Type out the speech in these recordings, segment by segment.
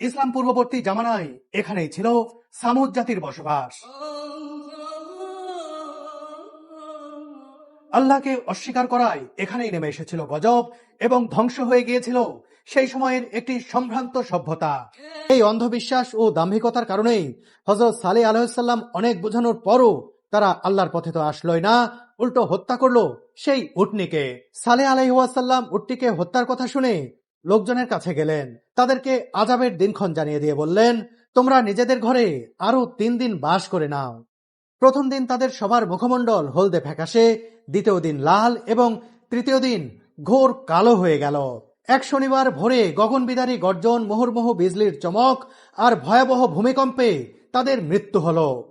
ইসলাম পূর্ববর্তী জামানায় এখানেই ছিল সামুদ জাতির বসবাস। আল্লাহকে অস্বীকার করায় এখানেই নেমে এসেছিল গজব এবং ধ্বংস হয়ে গিয়েছিল সেই সময়ের একটি সম্ভ্রান্ত সভ্যতা। এই অন্ধবিশ্বাস ও দাম্ভিকতার কারণেই হজরত সালে আলহাম অনেক বোঝানোর পরও তারা আল্লাহর পথে তো আসলোই না, উল্টো হত্যা করল সেই উটনিকে। সালে আলাইহাসাল্লাম উটটিকে হত্যার কথা শুনে লোকজনের কাছে গেলেন। তাদেরকে আজাবের দিনক্ষণ জানিয়ে দিয়ে বললেন, তোমরা নিজেদের ঘরে আরও তিন দিন বাস করে নাও। প্রথম দিন তাদের সবার মুখমণ্ডল হলদে ফ্যাকাশে, দ্বিতীয় দিন লাল এবং তৃতীয় দিন ঘোর কালো হয়ে গেল। এক শনিবার ভোরে গগনবিদারী গর্জন, মুহুর্মুহ বিজলির চমক আর ভয়াবহ ভূমিকম্পে তাদের মৃত্যু হল।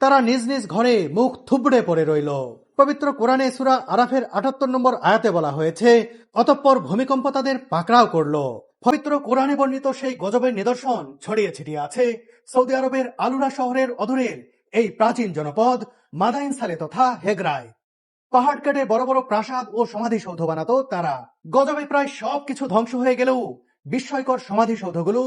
তারা নিজ নিজ ঘরে মুখ থুবড়ে পড়ে রইল। পবিত্র কোরআনে সুরা আরাফের আটাত্তর নম্বর আয়াতে বলা হয়েছে, অতঃপর ভূমিকম্প তাদের পাকড়াও করল। পবিত্র কোরআনে বর্ণিত সেই গজবের নিদর্শন ছড়িয়ে ছিটিয়ে আছে। সৌদি আরবের আলুরা শহরের অদূরের এই প্রাচীন জনপদ মাদাইন সালে তথা হেগরায় পাহাড় কেটে বড় বড় প্রাসাদ ও সমাধিসৌধ বানাতো তারা। গজবে প্রায় সবকিছু ধ্বংস হয়ে গেলেও বিস্ময়কর সমাধিসৌধগুলো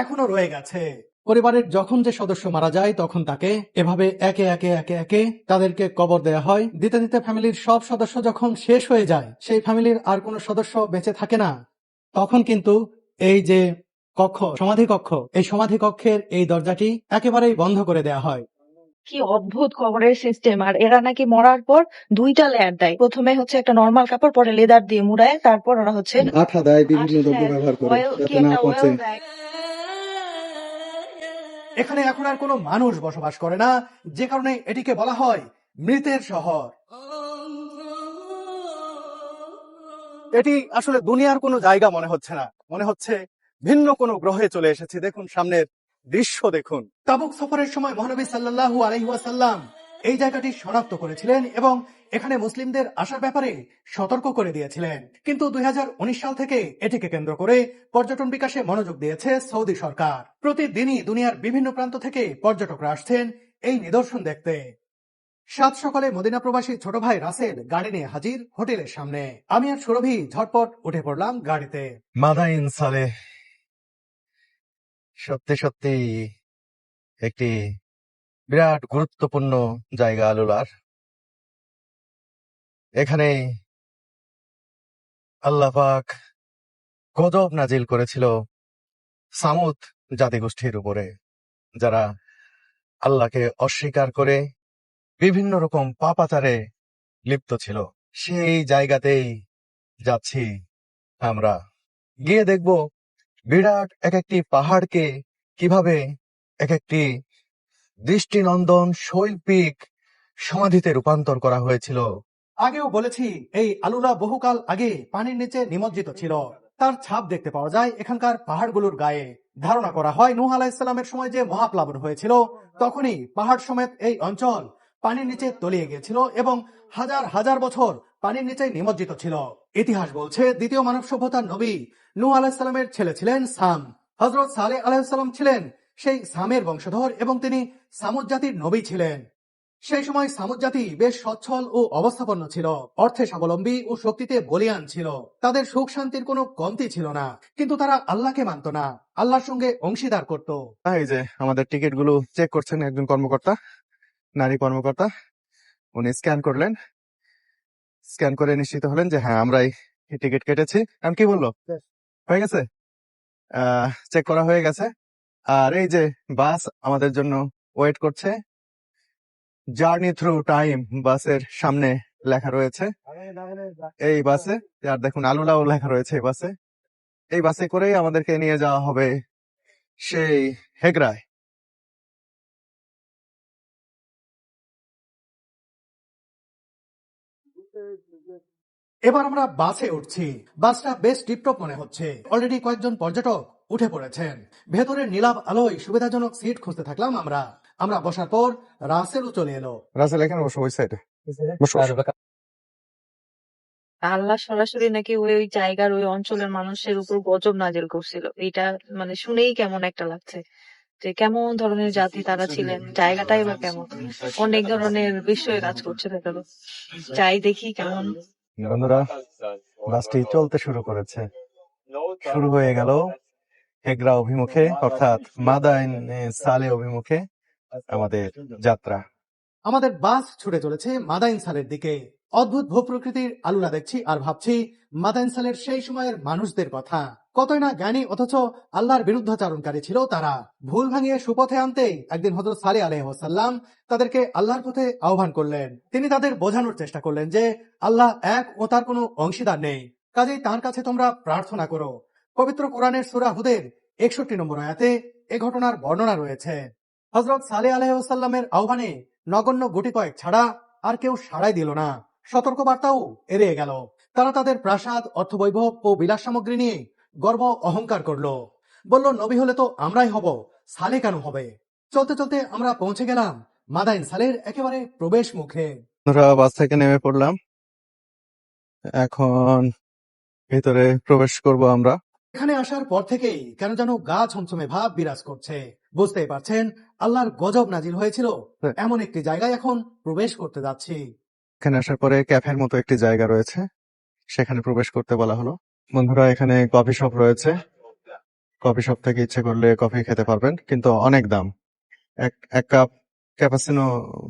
এখনও রয়ে গেছে। পরিবারের যখন যে সদস্য মারা যায় তখন তাকে এভাবে একে একে একে একে তাদেরকে কবর দেয়া হয়। দিতে দিতে ফ্যামিলির সব সদস্য যখন শেষ হয়ে যায় সেই ফ্যামিলির আর কোনো সদস্য বেঁচে থাকে না। তখন কিন্তু এই যে কক্ষ সমাধি কক্ষ এই সমাধি কক্ষের এই দরজাটি একেবারেই বন্ধ করে দেয়া হয়। কি অদ্ভুত কবরের সিস্টেম আর এরা নাকি মরার পর দুইটা লেয়ার দেয়। প্রথমে হচ্ছে একটা নর্মাল কাপড় পরে লেদার দিয়ে মুড়ায় তারপর ওরা হচ্ছে আঠা দেয় বিভিন্ন দ্রব্য ব্যবহার করে এখানে এখন আর কোনো মানুষ বসবাস করে না, যে কারণে এটিকে বলা হয় মৃতের শহর। এটি আসলে দুনিয়ার কোনো জায়গা মনে হচ্ছে না। মনে হচ্ছে ভিন্ন কোনো গ্রহে চলে এসেছে। দেখুন, সামনের দৃশ্য দেখুন। তাবুক সফরের সময় মহানবী সাল্লাল্লাহু আলহিহাসাল্লাম এই জায়গাটি শনাক্ত করেছিলেন এবং এখানে মুসলিমদের আসার ব্যাপারে সতর্ক করে দিয়েছিলেন। কিন্তু দুই সাল থেকে এটিকে কেন্দ্র করে পর্যটন বিকাশে মনোযোগ দিয়েছে সৌদি সরকার। প্রতিদিনই দুনিয়ার বিভিন্ন প্রান্ত থেকে পর্যটকরা আসছেন এই নিদর্শন দেখতে। সাত সকালে মদিনা প্রবাসী ছোট ভাই রাসেল গাড়ি নিয়ে হাজির হোটেলের সামনে। আমি আর সুরভি ঝটপট উঠে পড়লাম গাড়িতে। মাদাইন সালে সত্যি সত্যি একটি বিরাট গুরুত্বপূর্ণ জায়গা আলুলার। এখানে আল্লাহ পাক গজব নাজিল করেছিল সামুদ জাতিগোষ্ঠীর উপরে, যারা আল্লাহকে অস্বীকার করে বিভিন্ন রকম পাপাচারে লিপ্ত ছিল। সেই জায়গাতেই যাচ্ছি আমরা। গিয়ে দেখব বিরাট এক একটি পাহাড়কে কীভাবে এক একটি দৃষ্টিনন্দন শৈল্পিক সমাধিতে রূপান্তর করা হয়েছিল। আগেও বলেছি, এই আলুরা বহুকাল আগে পানির নিচে নিমজ্জিত ছিল। তার ছাপ দেখতে পাওয়া যায় এখানকার পাহাড়গুলোর গায়ে। ধারণা করা হয়, নূহ আলাহিসাল্লামের সময় যে মহাপ্লাবন হয়েছিল, তখনই পাহাড় সমেত এই অঞ্চল পানির নিচে তলিয়ে গিয়েছিল এবং হাজার হাজার বছর পানির নিচে নিমজ্জিত ছিল। ইতিহাস বলছে, দ্বিতীয় মানব সভ্যতার নবী নূহ আলাহিসাল্লামের ছেলে ছিলেন সাম। হজরত সালে আলাহিসাল্লাম ছিলেন সেই সামের বংশধর এবং তিনি সামুদ জাতির নবী ছিলেন। সেই সময় সামুদ জাতি বেশ সচ্ছল ও অবস্থাপন্ন ছিল অর্থে স্বাবলম্বী ও শক্তিতে বলিয়ান ছিল। তাদের সুখ শান্তির কোনো কমতি ছিল না কিন্তু তারা আল্লাহকে মানত না আল্লাহর সঙ্গে অংশীদার করত। এই যে আমাদের টিকিটগুলো চেক করছেন একজন কর্মকর্তা নারী কর্মকর্তা উনি স্ক্যান করলেন। স্ক্যান করে নিশ্চিত হলেন যে হ্যাঁ আমরাই টিকিট কেটেছি। এখন কি বলল? হয়ে গেছে? চেক করা হয়ে গেছে। আর এই যে বাস আমাদের জন্য ওয়েট করছে। জার্নি থ্রু টাইম বাসের সামনে লেখা রয়েছে। এই বাসে, আর দেখুন আলুলাও লেখা রয়েছে এই বাসে। এই বাসে করেই আমাদেরকে নিয়ে যাওয়া হবে সেই হেগরায় এবার আমরা বাসে উঠছি। বাসটা বেশ টিপটপ মনে হচ্ছে। অলরেডি কয়েকজন পর্যটক উঠে পড়েছেন। ভেতরের নীলাভ আলোয় সুবিধাজনক সিট খুঁজতে থাকলাম আমরা। আমরা বসার পর রাসেলও চলে এলো। রাসেল এখানে বসো ওই সাইডে আল্লাহ সরাসরি নাকি ওই ওই জায়গার ওই অঞ্চলের মানুষের উপর গজব নাজিল করছিল। এটা মানে শুনেই কেমন একটা লাগছে যে কেমন ধরনের জাতি তারা ছিলেন জায়গাটাই বা কেমন। অনেক ধরনের বিষয় কাজ করছে যাই দেখি কেমন। বন্ধুরা বাসটি চলতে শুরু করেছে। শুরু হয়ে গেল হেগরা অভিমুখে অর্থাৎ মাদাইন সালে অভিমুখে আমাদের যাত্রা। আমাদের বাস ছুটে চলেছে মাদাইন সালের দিকে। অদ্ভুত ভূপ্রকৃতির আলুরা দেখছি আর ভাবছি মাদাইন সালের সেই সময়ের মানুষদের কথা। কতই না জ্ঞানী অথচ আল্লাহর বিরুদ্ধাচারণকারী ছিল তারা। ভুল ভাঙিয়ে সুপথে আনতে একদিন হজরত সালে আলহাম তাদেরকে আল্লাহর পথে আহ্বান করলেন। তিনি তাদের বোঝানোর চেষ্টা করলেন যে আল্লাহ এক ও তার কোনো অংশীদার নেই। কাজেই তার কাছে তোমরা প্রার্থনা করো। পবিত্র কোরআনের সুরা হুদের একষট্টি নম্বর আয়াতে এ ঘটনার বর্ণনা রয়েছে। হজরত সালে আলহামের আহ্বানে নগণ্য গুটি কয়েক ছাড়া আর কেউ সাড়াই দিল না। সতর্কবার্তাও এড়িয়ে গেল। তারা তাদের প্রাসাদ, অর্থবৈভব ও বিলাস সামগ্রী নিয়ে গর্ব অহংকার করল। বলল, নবী হলে তো আমরাই হব, সালে কেন হবে? চলতে চলতে আমরা পৌঁছে গেলাম মাদাইন সালের একেবারে প্রবেশ মুখে। বাস থেকে নেমে পড়লাম। এখন ভিতরে প্রবেশ করব আমরা। এখানে আসার পর থেকেই কেন যেন গা ছমছমে ভাব বিরাজ করছে। বুঝতেই পারছেন আল্লাহর গজব নাজিল হয়েছিল হ্যাঁ। এমন একটি জায়গায় এখন প্রবেশ করতে যাচ্ছি। এখানে আসার পরে ক্যাফের মতো একটি জায়গা রয়েছে সেখানে প্রবেশ করতে বলা হলো। বন্ধুরা এখানে কফি শপ রয়েছে। কফি শপ থেকে ইচ্ছে করলে কফি খেতে পারবেন কিন্তু অনেক দাম। এক এক কাপ ক্যাপাসিনো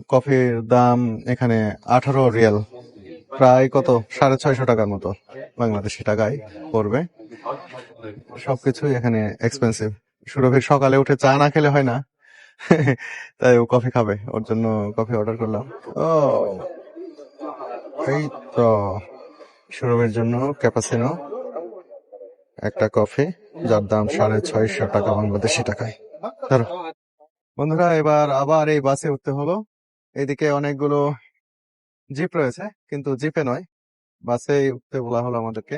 কফির দাম এখানে আঠারো রিয়াল। প্রায় কত? সাড়ে ছয়শো টাকার মতো বাংলাদেশি টাকায় পড়বে। সবকিছুই এখানে এক্সপেন্সিভ সুরভির সকালে উঠে চা না খেলে হয় না। তাই ও কফি খাবে। ওর জন্য কফি অর্ডার করলাম। ও, এই তো সুরভের জন্য ক্যাপাসিনো একটা কফি যার দাম সাড়ে ছয়শো টাকা বাংলাদেশি টাকায়। ধরো। বন্ধুরা, এবার আবার এই বাসে উঠতে হলো। এদিকে অনেকগুলো জিপ রয়েছে, কিন্তু জিপে নয়। বাসে উঠতে বলা হলো আমাদেরকে।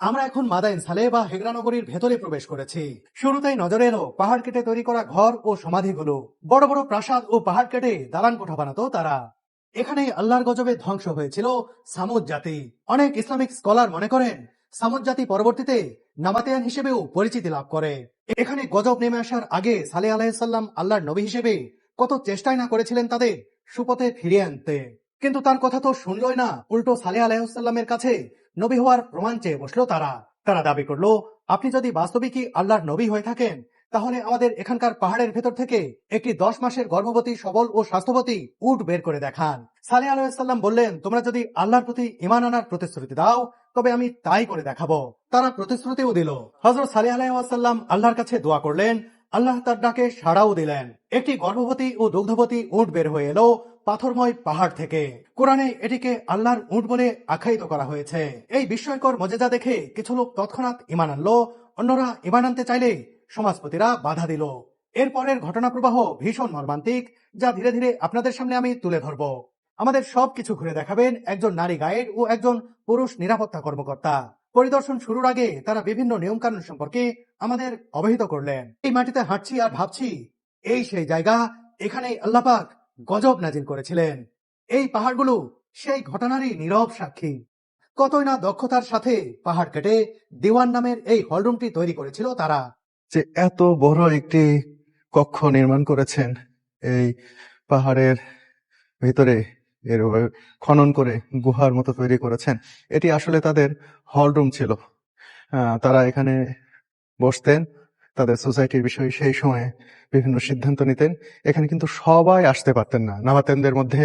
আমরা এখন মাদাইন সালে বা হেগরা নগরীর ভেতরে প্রবেশ করেছি। শুরুতেই নজরে এলো, পাহাড় কেটে তৈরি করা ঘর ও সমাধিগুলো। বড় বড় প্রাসাদ ও পাহাড় কেটে দালান কোঠা বানাতো তারা। এখানে আল্লাহর গজবে ধ্বংস হয়েছিল সামুদ জাতি। অনেক ইসলামিক স্কলার মনে করেন, সামুদ জাতি পরবর্তীতে নামাতিয়ান হিসেবেও পরিচিতি লাভ করে। এখানে গজব নেমে আসার আগে সালে আলাইসাল্লাম আল্লাহর নবী হিসেবে কত চেষ্টাই না করেছিলেন তাদের সুপথে ফিরিয়ে আনতে। কিন্তু তার কথা তো শুনলই না। উল্টো সালে আলাইসাল্লামের কাছে নবী হওয়ার প্রমাণ চেয়ে বসল তারা। তারা দাবি করল, আপনি যদি বাস্তবিকই আল্লাহর নবী হয়ে থাকেন, তাহলে আমাদের এখানকার পাহাড়ের ভেতর থেকে একটি দশ মাসের গর্ভবতী সবল ও স্বাস্থ্যবতী উট বের করে দেখান। সালে আলাইসাল্লাম বললেন, তোমরা যদি আল্লাহর প্রতি ইমান আনার প্রতিশ্রুতি দাও, তবে আমি তাই করে দেখাবো। তারা প্রতিশ্রুতিও দিল। হজরত সালে আলাইসাল্লাম আল্লাহর কাছে দোয়া করলেন আল্লাহ তার ডাকে সাড়াও দিলেন। একটি গর্ভবতী ও দুগ্ধবতী উট বের হয়ে এলো পাথরময় পাহাড় থেকে। কোরআনে এটিকে আল্লাহর উট বলে আখ্যায়িত করা হয়েছে। এই বিস্ময়কর মজেজা দেখে কিছু লোক তৎক্ষণাৎ ইমান আনলো। অন্যরা ইমান আনতে চাইলে সমাজপতিরা বাধা দিল। এরপরের ঘটনা প্রবাহ ভীষণ মর্মান্তিক, যা ধীরে ধীরে আপনাদের সামনে আমি তুলে ধরব। আমাদের সবকিছু ঘুরে দেখাবেন একজন নারী গাইড ও একজন পুরুষ নিরাপত্তা কর্মকর্তা। পরিদর্শন শুরুর আগে তারা বিভিন্ন নিয়মকানুন সম্পর্কে আমাদের অবহিত করলেন। এই মাটিতে হাঁটছি আর ভাবছি, এই সেই জায়গা এখানেই আল্লাপাক গজব নাজিল করেছিলেন। এই পাহাড়গুলো সেই ঘটনারই নীরব সাক্ষী। কতই না দক্ষতার সাথে পাহাড় কেটে দিওয়ান নামের এই হলরুমটি তৈরি করেছিল তারা। যে এত বড় একটি কক্ষ নির্মাণ করেছেন এই পাহাড়ের ভিতরে এর খনন করে গুহার মতো তৈরি করেছেন। এটি আসলে তাদের হলরুম ছিল। তারা এখানে বসতেন, তাদের সোসাইটির বিষয়ে সেই সময়ে বিভিন্ন সিদ্ধান্ত নিতেন। এখানে কিন্তু সবাই আসতে পারতেন না। নামাতেনদের মধ্যে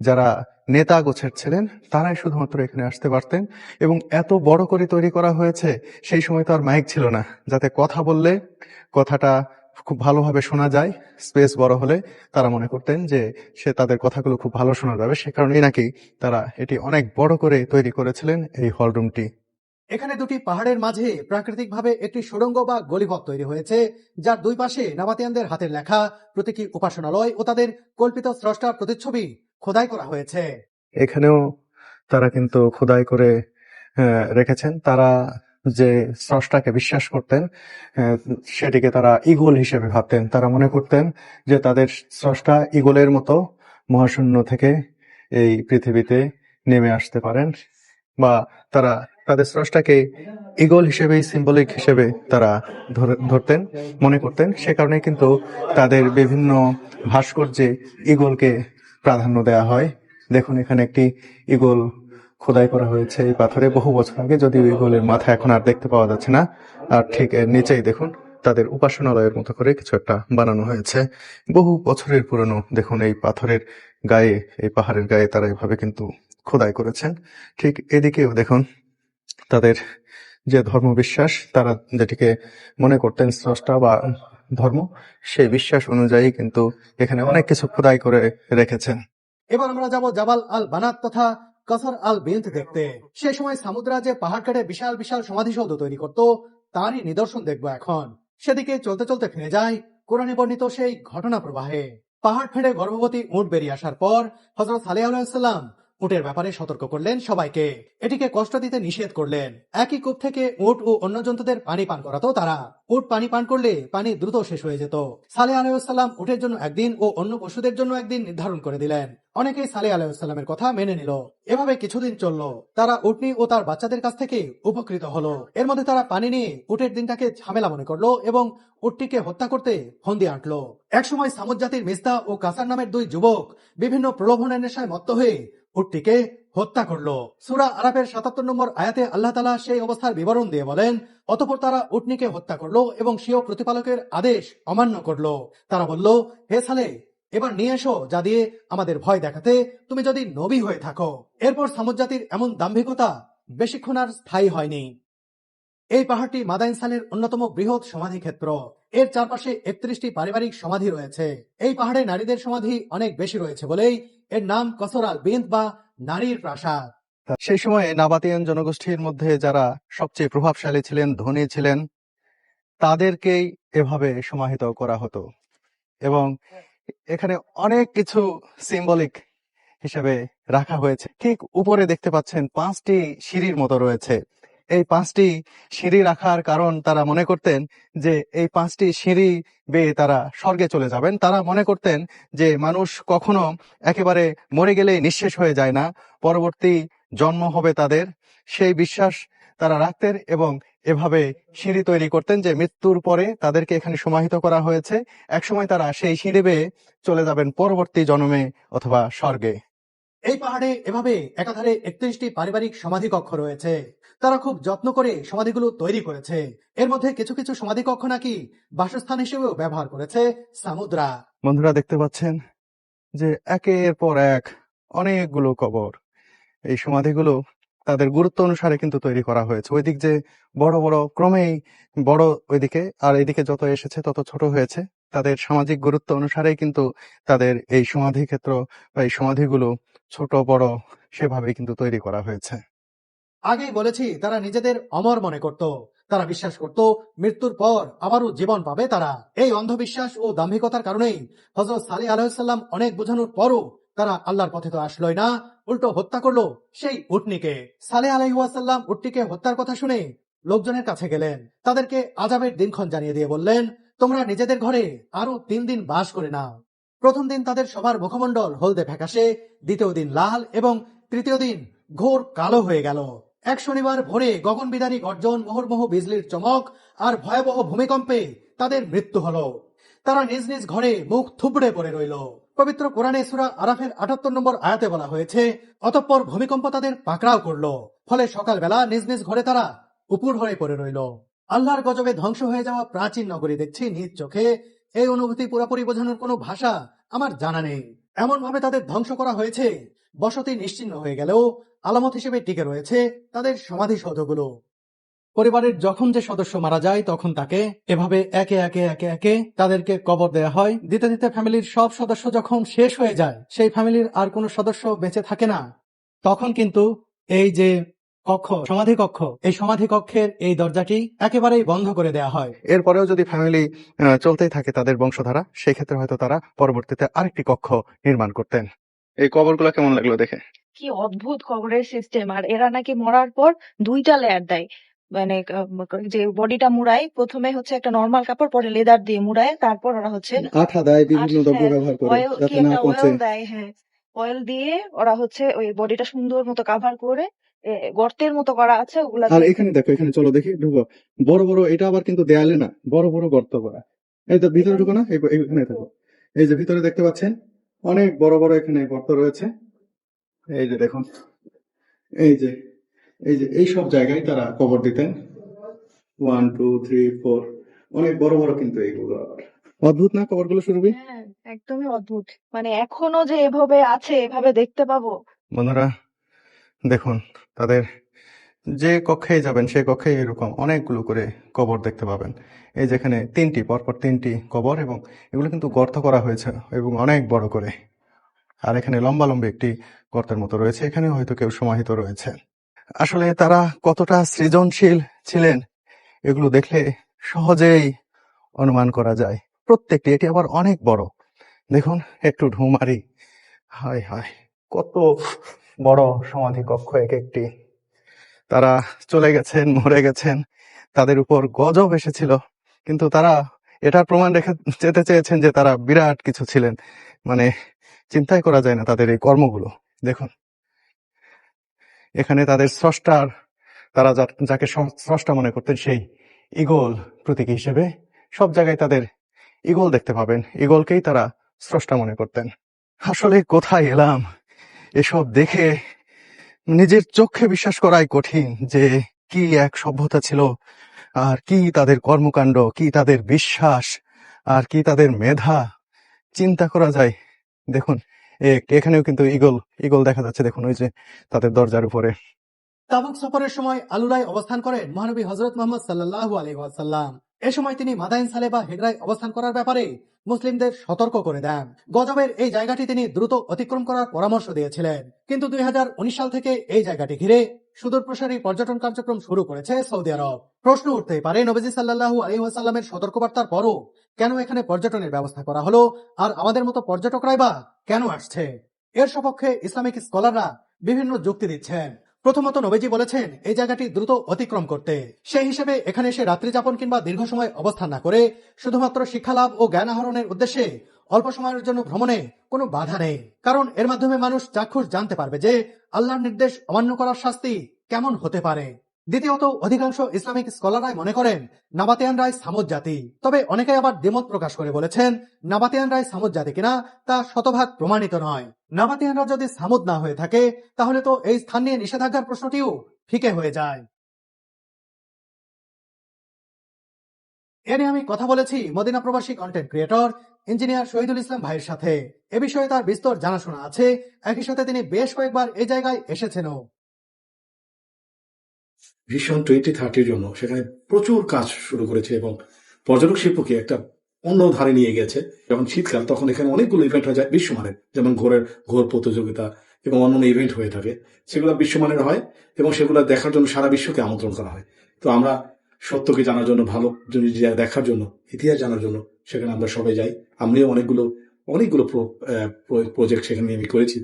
যারা নেতা গোছের ছিলেন, তারাই শুধুমাত্র এখানে আসতে পারতেন এবং এত বড় করে তৈরি করা হয়েছে, সেই সময় তো আর মাইক ছিল না। যাতে কথা বললে কথাটা খুব ভালোভাবে শোনা যায়, স্পেস বড় হলে তারা মনে করতেন যে সে তাদের কথাগুলো খুব ভালো শোনা যাবে। সে কারণেই নাকি তারা এটি অনেক বড় করে তৈরি করেছিলেন এই হলরুমটি এখানে দুটি পাহাড়ের মাঝে প্রাকৃতিকভাবে একটি সুড়ঙ্গ বা গলিপথ তৈরি হয়েছে, যার দুই পাশে নাবাতিয়ানদের হাতের লেখা, প্রতীকী উপাসনালয় ও তাদের কল্পিত স্রষ্টার প্রতিচ্ছবি খোদাই করা হয়েছে। এখানেও তারা কিন্তু খোদাই করে রেখেছেন। তারা যে স্রষ্টাকে বিশ্বাস করতেন সেটিকে তারা ইগল হিসেবে ভাবতেন। তারা মনে করতেন যে তাদের স্রষ্টা ইগলের মতো মহাশূন্য থেকে এই পৃথিবীতে নেমে আসতে পারেন বা তারা তাদের স্রষ্টাকে ইগল হিসেবেই সিম্বলিক হিসেবে তারা ধরে- ধরতেন, মনে করতেন। সে কারণে কিন্তু তাদের বিভিন্ন ভাস্কর্যে ইগলকে প্রাধান্য দেওয়া হয়। দেখুন এখানে একটি ইগল খোদাই করা হয়েছে এই পাথরে বহু বছর আগে, যদিও ইগলের মাথা এখন আর দেখতে পাওয়া যাচ্ছে না। আর ঠিক নিচেই দেখুন, তাদের উপাসনালয়ের মতো করে কিছু একটা বানানো হয়েছে। বহু বছরের পুরনো দেখুন, এই পাথরের গায়ে, এই পাহাড়ের গায়ে তারা এভাবে কিন্তু খোদাই করেছেন। ঠিক এদিকেও দেখুন, তাদের যে ধর্মবিশ্বাস, তারা যেটিকে মনে করতেন স্রষ্টা বা ধর্ম, সেই বিশ্বাস অনুযায়ী কিন্তু এখানে অনেক কিছু খোদাই করে রেখেছেন। এবার আমরা যাব জাবাল আল বানাত তথা কসর আল বিন্ত দেখতে। সে সময় সামুদ্রা যে পাহাড় কেটে বিশাল বিশাল সমাধিসৌধ তৈরি করত। তারই নিদর্শন দেখব এখন। সেদিকে চলতে চলতে ফিরে যায় কোরআনে বর্ণিত সেই ঘটনা প্রবাহে। পাহাড় ফেড়ে গর্ভবতী উঠ বেরিয়ে আসার পর হজরত সালিয়া আলাইসাল্লাম উটের ব্যাপারে সতর্ক করলেন সবাইকে। এটিকে কষ্ট দিতে নিষেধ করলেন। একই কূপ থেকে উট ও অন্য জন্তুদের পানি পান করাতো তারা। উট পানি পান করলে পানি দ্রুত শেষ হয়ে যেত। সালেহ আলাইসাল্লাম উটের জন্য একদিন ও অন্য পশুদের জন্য একদিন নির্ধারণ করে দিলেন। অনেকেই সালেহ আলাইসাল্লামের কথা মেনে নিল। এভাবে কিছুদিন চলল। তারা উটনি ও তার বাচ্চাদের কাছ থেকে উপকৃত হলো। এর মধ্যে তারা পানি নিয়ে উটের দিনটাকে ঝামেলা মনে করল এবং উটটিকে হত্যা করতে ফন্দি আঁটলো। একসময় সামুদ জাতির মিস্তা ও কাসার নামের দুই যুবক বিভিন্ন প্রলোভনের নেশায় মত্ত হয়ে উটটিকে হত্যা করল। সুরা আরাফের সাতাত্তর নম্বর আয়াতে আল্লাহ তালা সেই অবস্থার বিবরণ দিয়ে বলেন, অতপর তারা উটনিকে হত্যা করল এবং সেও প্রতিপালকের আদেশ অমান্য করল। তারা বলল, হে সালে, এবার নিয়ে এসো যা দিয়ে আমাদের ভয় দেখাতে। তুমি যদি নবী হয়ে থাকো, এরপর সামুদ জাতির এমন দাম্ভিকতা বেশিক্ষণ আর স্থায়ী হয়নি। এই পাহাড়টি মাদাইন সালের অন্যতম বৃহৎ সমাধি ক্ষেত্র এর চারপাশে একত্রিশটি পারিবারিক সমাধি রয়েছে। এই পাহাড়ে নারীদের সমাধি অনেক বেশি রয়েছে বলেই এর নাম কসরাল বিন্দ বা নারীর প্রাসাদ। সেই সময়ে নাবাতিয়ান জনগোষ্ঠীর মধ্যে যারা সবচেয়ে প্রভাবশালী ছিলেন, ধনী ছিলেন, তাদেরকেই এভাবে সমাহিত করা হতো। এবং এখানে অনেক কিছু সিম্বলিক হিসাবে রাখা হয়েছে। ঠিক উপরে দেখতে পাচ্ছেন পাঁচটি সিঁড়ির মতো রয়েছে। এই পাঁচটি সিঁড়ি রাখার কারণ তারা মনে করতেন যে এই পাঁচটি সিঁড়ি বেয়ে তারা স্বর্গে চলে যাবেন। তারা মনে করতেন যে মানুষ কখনো একেবারে মরে গেলে নিঃশেষ হয়ে যায় না। পরবর্তী জন্ম হবে তাদের। সেই বিশ্বাস তারা রাখতেন এবং এভাবে সিঁড়ি তৈরি করতেন যে মৃত্যুর পরে তাদেরকে এখানে সমাহিত করা হয়েছে। একসময় তারা সেই সিঁড়ি বেয়ে চলে যাবেন পরবর্তী জন্মে অথবা স্বর্গে। এই পাহাড়ে এভাবে একাধারে একত্রিশটি পারিবারিক সমাধি কক্ষ রয়েছে। তারা খুব যত্ন করে সমাধিগুলো তৈরি করেছে। এর মধ্যে কিছু কিছু সমাধি কক্ষ নাকি বাসস্থান হিসেবেও ব্যবহার করেছে সামুদ্রা। বন্ধুরা, দেখতে পাচ্ছেন যে একের পর এক অনেকগুলো কবর। এই সমাধিগুলো তাদের গুরুত্ব অনুসারে কিন্তু তৈরি করা হয়েছে। ওইদিক যে বড় বড়, ক্রমেই বড় ওইদিকে, আর এদিকে যত এসেছে, তত ছোট হয়েছে। তাদের সামাজিক গুরুত্ব অনুসারেই কিন্তু তাদের এই সমাধি ক্ষেত্র বা এই সমাধিগুলো ছোট বড় সেভাবে কিন্তু তৈরি করা হয়েছে। আগেই বলেছি, তারা নিজেদের অমর মনে করত। তারা বিশ্বাস করত, মৃত্যুর পর আবারও জীবন পাবে তারা। এই অন্ধবিশ্বাস ও দাম্ভিকতার কারণেই হজরত সালি আলাইসাল্লাম অনেক বোঝানোর পরও তারা আল্লাহর পথে তো আসলোই না, উল্টো হত্যা করল সেই উটনিকে। সালে আলাইহাসাল্লাম উটটিকে হত্যার কথা শুনে লোকজনের কাছে গেলেন। তাদেরকে আজাবের দিনক্ষণ জানিয়ে দিয়ে বললেন, তোমরা নিজেদের ঘরে আরও তিন দিন বাস করে নাও। প্রথম দিন তাদের সবার মুখমণ্ডল হলদে ফ্যাকাশে, দ্বিতীয় দিন লাল এবং তৃতীয় দিন ঘোর কালো হয়ে গেল। এক শনিবার ভোরে গগনবিদারী গর্জন, মুহুর্মুহু বিজলির চমক আর ভয়াবহ ভূমিকম্পে তাদের মৃত্যু হলো। তারা নিজ নিজ ঘরে মুখ থুবড়ে পড়ে রইল। পবিত্র কোরআনে সুরা আরাফের আটাত্তর নম্বর আয়াতে বলা হয়েছে, অতঃপর ভূমিকম্প তাদের পাকড়াও করল। ফলে সকালবেলা নিজ নিজ ঘরে তারা উপুর হয়ে পড়ে রইল। আল্লাহর গজবে ধ্বংস হয়ে যাওয়া প্রাচীন নগরী দেখছি নিজ চোখে। এই অনুভূতি পুরোপুরি বোঝানোর কোনো ভাষা আমার জানা নেই। এমন ভাবে তাদের ধ্বংস করা হয়েছে বসতি নিশ্চিন্ন হয়ে গেলেও আলামত হিসেবে টিকে রয়েছে তাদের সমাধিসৌধগুলো পরিবারের যখন যে সদস্য মারা যায়, তখন তাকে এভাবে একে একে একে একে তাদেরকে কবর দেয়া হয়। দিতে দিতে ফ্যামিলির সব সদস্য যখন শেষ হয়ে যায়, সেই ফ্যামিলির আর কোনো সদস্য বেঁচে থাকে না। তখন কিন্তু এই যে কক্ষ, সমাধি কক্ষ, এই সমাধি কক্ষের এই দরজাটি একেবারেই বন্ধ করে দেয়া হয়। এরপরেও যদি ফ্যামিলি চলতেই থাকে তাদের বংশধারা, সেই ক্ষেত্রে হয়তো তারা পরবর্তীতে আরেকটি কক্ষ নির্মাণ করতেন। এই কবরগুলো কেমন লাগল দেখে? কি অদ্ভুত কবরের সিস্টেম আর এরা নাকি মরার পর দুইটা লেয়ার দেয়। মানে যে বডিটা মুড়ায় প্রথমে হচ্ছে একটা নর্মাল কাপড় পরে লেদার দিয়ে মুড়ায় তারপর ওরা হচ্ছে আঠা দেয় বিভিন্ন দ্রব্য ব্যবহার অয়েল কি একটা অয়েল দেয় হ্যাঁ। অয়েল দিয়ে ওরা হচ্ছে ওই বডিটা সুন্দর মতো কাভার করে এ, গর্তের মতো করা আছে ওগুলা আর এখানে দেখো এখানে চলো দেখি ঢুকো। বড় বড় এটা আবার কিন্তু দেয়ালে না বড় বড় গর্ত করা। এই তো ভিতরে ঢুকো না এখানে দেখো। এই যে ভিতরে দেখতে পাচ্ছেন অনেক বড় বড় এখানে গর্ত রয়েছে। এই যে দেখুন এই যে এই যে এই সব জায়গায় তারা কবর দিতেন। ওয়ান টু থ্রি ফোর অনেক বড় বড় কিন্তু এইগুলো। অদ্ভুত না কবরগুলো সুরভি? হ্যাঁ একদমই অদ্ভুত। মানে এখনও যে এভাবে আছে এভাবে দেখতে পাবো। বন্ধুরা দেখুন তাদের যে কক্ষে যাবেন, সেই কক্ষে এরকম অনেকগুলো করে কবর দেখতে পাবেন। এই যেখানে তিনটি, পরপর তিনটি কবর এবং এগুলো কিন্তু গর্ত করা হয়েছে এবং অনেক বড় করে। আর এখানে লম্বা লম্বা একটি গর্তের মতো রয়েছে এখানে হয়তো কেউ সমাহিত রয়েছে। আসলে তারা কতটা সৃজনশীল ছিলেন, এগুলো দেখলে সহজেই অনুমান করা যায়। প্রত্যেকটি, এটি আবার অনেক বড়। দেখুন, একটু ঢুমারি। হায় হায়, কত বড় সমাধি কক্ষ এক একটি। তারা চলে গেছেন, মরে গেছেন। তাদের উপর গজব এসেছিল। কিন্তু তারা এটার প্রমাণ রেখে যেতে চেয়েছেন যে তারা বিরাট কিছু ছিলেন। মানে চিন্তাই করা যায় না তাদের এই কর্মগুলো। দেখুন। এখানে তাদের স্রষ্টার, তারা যাকে স্রষ্টা মনে করতেন সেই ইগল প্রতীকী হিসেবে সব জায়গায় তাদের ইগল দেখতে পাবেন। ইগলকেই তারা স্রষ্টা মনে করতেন। আসলে কোথায় এলাম? এসব দেখে নিজের চোখে বিশ্বাস করাই কঠিন যে কি এক সভ্যতা ছিল, আর কি তাদের কর্মকাণ্ড, কি তাদের বিশ্বাস, আর কি তাদের মেধা। চিন্তা করা যায়। দেখুন এখানেও কিন্তু ইগল ইগল দেখা যাচ্ছে। দেখুন, ওই যে তাদের দরজার উপরে। তাবুক সফরের সময় আলুরায় অবস্থান করেন মহানবী হজরত মোহাম্মদ সাল্লাল্লাহু আলাইহি ওয়াসাল্লাম। এ সময় তিনি মাদাইন সালে বা হেগরায় অবস্থান করার ব্যাপারে মুসলিমদের সতর্ক করে দেন। গজবের এই জায়গাটি তিনি দ্রুত অতিক্রম করার পরামর্শ দিয়েছিলেন। কিন্তু দুই সাল থেকে এই জায়গাটি ঘিরে সুদূর প্রসারী পর্যটন কার্যক্রম শুরু করেছে সৌদি আরব। প্রশ্ন উঠতে পারে, নবীজি সাল্লাল্লাহু আলাইহি ওয়াসাল্লামের সতর্কবার্তার পরও কেন এখানে পর্যটনের ব্যবস্থা করা হলো? আর আমাদের মতো পর্যটকরাই বা কেন আসছে? এর সপক্ষে ইসলামিক স্কলাররা বিভিন্ন যুক্তি দিচ্ছেন। প্রথমত নবীজি বলেছেন, এই জায়গাটি দ্রুত অতিক্রম করতে। সেই হিসেবে এখানে এসে রাত্রি যাপন কিংবা দীর্ঘ সময় অবস্থান না করে শুধুমাত্র শিক্ষালাভ ও জ্ঞান আহরণের উদ্দেশ্যে অল্প সময়ের জন্য ভ্রমণে কোনো বাধা নেই। কারণ এর মাধ্যমে মানুষ চাক্ষুষ জানতে পারবে যে আল্লাহর নির্দেশ অমান্য করার শাস্তি কেমন হতে পারে। দ্বিতীয়ত, অধিকাংশ ইসলামিক স্কলাররাই মনে করেন, নাবাতিয়ানরাই সামুদ জাতি। তবে অনেকে আবার দ্বিমত প্রকাশ করে বলেছেন, নাবাতিয়ানরাই সামুদ জাতি কিনা তা শতভাগ প্রমাণিত নয়। নাবাতিয়ানরা যদি সামুদ না হয়ে থাকে, তাহলে তো এই স্থান নিয়ে নিষেধাজ্ঞার প্রশ্নটিও ফিকে হয়ে যায়। এ নিয়ে আমি কথা বলেছি মদিনা প্রবাসী content creator engineer Shahidul Islam ভাইয়ের সাথে। এ বিষয়ে তার বিস্তর জানাশোনা আছে। একই সাথে তিনি বেশ কয়েকবার এই জায়গায় এসেছেনও। ভীষণ টোয়েন্টি থার্টির জন্য সেখানে প্রচুর কাজ শুরু করেছে এবং পর্যটক শিল্পকে একটা অন্য ধারে নিয়ে গেছে। যখন শীতকাল, তখন এখানে অনেকগুলো ইভেন্ট হয়ে যায় বিশ্বমানের, যেমন ঘোরের, ঘোর প্রতিযোগিতা এবং অন্যান্য ইভেন্ট হয়ে থাকে। সেগুলো বিশ্বমানের হয় এবং সেগুলো দেখার জন্য সারা বিশ্বকে আমন্ত্রণ করা হয়। তো আমরা সত্যকে জানার জন্য, ভালো দেখার জন্য, ইতিহাস জানার জন্য সেখানে আমরা সবাই যাই। আমিও অনেকগুলো অনেকগুলো প্রজেক্ট সেখানে আমি করেছি।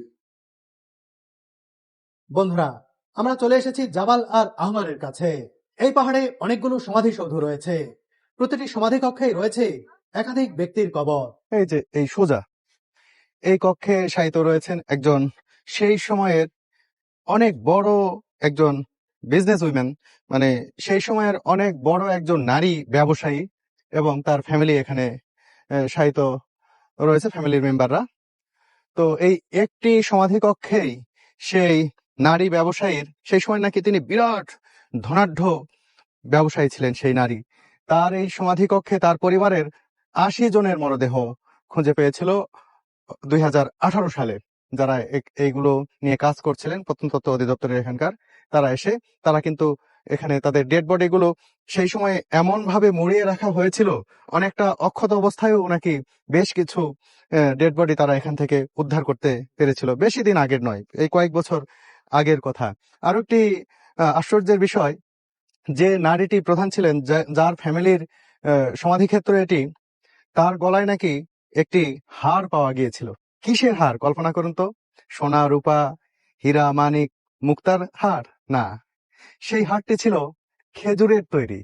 বন্ধুরা, আমরা চলে এসেছি জাবাল আর আহমারের কাছে। এই পাহাড়ে অনেকগুলো সমাধি সমাধিসৌধ রয়েছে। প্রতিটি সমাধি কক্ষেই রয়েছে একাধিক ব্যক্তির কবর। এই যে, এই সোজা। এই কক্ষে শায়িত রয়েছেন একজন, সেই সময়ের অনেক বড় একজন বিজনেস উইমেন মানে সেই সময়ের অনেক বড় একজন নারী ব্যবসায়ী এবং তার ফ্যামিলি এখানে শায়িত রয়েছে ফ্যামিলির মেম্বাররা তো এই একটি সমাধি কক্ষেই সেই নারী ব্যবসায়ীর, সেই সময় নাকি তিনি বিরাট ধনাঢ্য ব্যবসায়ী ছিলেন সেই নারী। তার এই সমাধি কক্ষে তার পরিবারের আশি জনের মরদেহ খুঁজে পেয়েছিল দুই হাজার সালে। যারা এইগুলো নিয়ে কাজ করছিলেন প্রত্নতত্ত্ব অধিদপ্তরের এখানকার, তারা এসে, তারা কিন্তু এখানে তাদের ডেড বডি গুলো সেই সময় এমন ভাবে মুড়িয়ে রাখা হয়েছিল, অনেকটা অক্ষত অবস্থায়ও নাকি বেশ কিছু ডেড বডি তারা এখান থেকে উদ্ধার করতে পেরেছিল। বেশি দিন আগের নয়, এই কয়েক বছর আগের কথা। আরও একটি আশ্চর্যের বিষয়, যে নারীটি প্রধান ছিলেন যার ফ্যামিলির সমাধিক্ষেত্র এটি তার গলায় নাকি একটি হার পাওয়া গিয়েছিল। কিসের হার? কল্পনা করুন তো। সোনা, রূপা, হীরা, মানিক, মুক্তার হার? না। সেই হারটি ছিল খেজুরের তৈরি।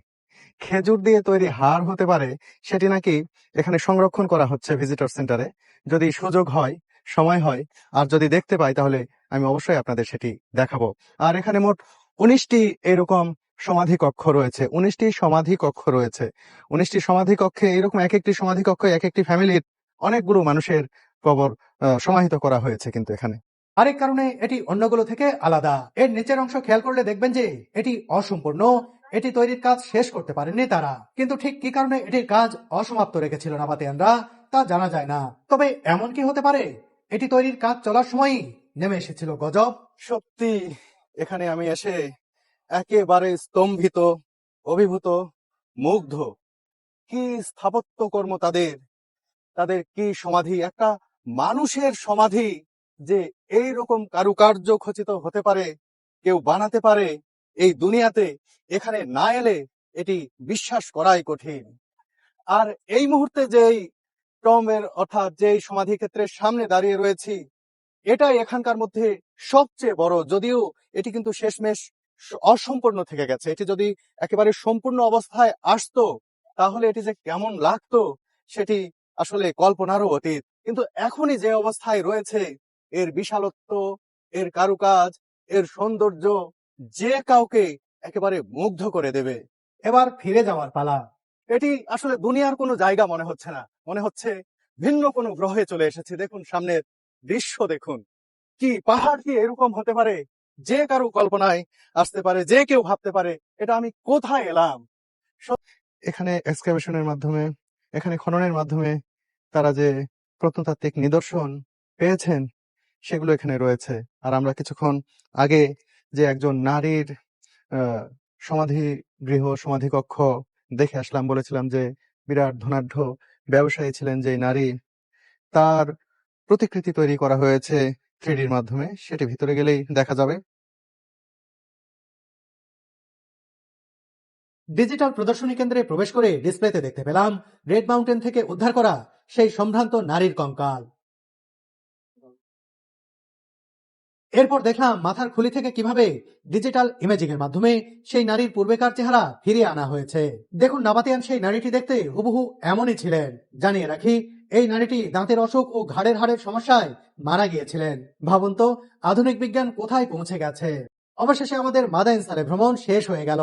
খেজুর দিয়ে তৈরি হার হতে পারে, সেটি নাকি এখানে সংরক্ষণ করা হচ্ছে ভিজিটর সেন্টারে যদি সুযোগ হয়, সময় হয়, আর যদি দেখতে পাই, তাহলে আমি অবশ্যই আপনাদের সেটি দেখাবো। আর এখানে মোট উনিশটি এরকম সমাধি কক্ষ রয়েছে, উনিশটি সমাধি কক্ষ রয়েছে। উনিশটি সমাধি কক্ষে এরকম এক একটি সমাধি কক্ষে এক একটি ফ্যামিলির অনেকগুলো মানুষের কবর সমাহিত করা হয়েছে কিন্তু এখানে। আরেক কারণে এটি অন্যগুলো থেকে আলাদা। এর নিচের অংশ খেয়াল করলে দেখবেন যে এটি অসম্পূর্ণ। এটি তৈরির কাজ শেষ করতে পারেননি তারা। কিন্তু ঠিক কি কারণে এটির কাজ অসমাপ্ত রেখেছিল নাবাতিয়ানরা তা জানা যায় না। তবে এমন কি হতে পারে? এটি তৈরির কাজ চলার সময়ই নেমে এসেছিল গজব। সত্যি এখানে আমি এসে একেবারে স্তম্ভিত, অভিভূত, মুগ্ধ। কি স্থাপত্য কর্ম তাদের? তাদের কি সমাধি? একটা মানুষের সমাধি যে এই রকম কারুকার্য খচিত হতে পারে, কেউ বানাতে পারে, এই দুনিয়াতে এখানে না এলে এটি বিশ্বাস করাই কঠিন। আর এই মুহূর্তে যেই টমের অর্থাৎ যেই সমাধি ক্ষেত্রের সামনে দাঁড়িয়ে রয়েছি এটাই এখানকার মধ্যে সবচেয়ে বড়, যদিও এটি কিন্তু শেষমেশ অসম্পূর্ণ থেকে গেছে। এটি যদি একেবারে সম্পূর্ণ অবস্থায় আসতো, তাহলে এটি যে কেমন লাগতো, সেটি আসলে কল্পনারও অতীত। কিন্তু এখনই যে অবস্থায় রয়েছে, এর বিশালত্ব, এর কারুকাজ, এর সৌন্দর্য, যে কাউকে একেবারে মুগ্ধ করে দেবে। এবার ফিরে যাওয়ার পালা। এটি আসলে দুনিয়ার কোনো জায়গা মনে হচ্ছে না। মনে হচ্ছে ভিন্ন কোনো গ্রহে চলে এসেছে। দেখুন সামনের দৃশ্য দেখুন। কি পাহাড় কি এরকম হতে পারে? যে কারও কল্পনায় আসতে পারে, যে কেউ ভাবতে পারে, এটা আমি কোথায় এলাম? এখানে এক্সকাভেশনের মাধ্যমে, এখানে খননের মাধ্যমে তারা যে প্রত্নতাত্ত্বিক নিদর্শন পেয়েছেন, সেগুলো এখানে রয়েছে। আর আমরা কিছুক্ষণ আগে যে একজন নারীর সমাধি গৃহ সমাধি কক্ষ দেখে আসলাম, বলেছিলাম যে বিরাট ধনাঢ্য ব্যবসায়ী ছিলেন যে নারী, তার প্রতিকৃতি তৈরি করা হয়েছে থ্রিডির মাধ্যমে। সেটি ভিতরে গেলেই দেখা যাবে। ডিজিটাল প্রদর্শনী কেন্দ্রে প্রবেশ করে ডিসপ্লেতে দেখতে পেলাম রেড মাউন্টেন থেকে উদ্ধার করা সেই সম্ভ্রান্ত নারীর কঙ্কাল। এরপর দেখলাম মাথার খুলি থেকে কীভাবে ডিজিটাল ইমেজিং এর মাধ্যমে সেই নারীর পূর্বেকার চেহারা ফিরিয়ে আনা হয়েছে। দেখুন, নাবাতিয়ান সেই নারীটি দেখতে হুবহু এমনই ছিলেন। জানিয়ে রাখি এই নারীটি দাঁতের অসুখ ও ঘাড়ের হাড়ের সমস্যায় মারা গিয়েছিলেন। ভাবুন তো, আধুনিক বিজ্ঞান কোথায় পৌঁছে গেছে? অবশেষে আমাদের মাদাইন সালে ভ্রমণ শেষ হয়ে গেল।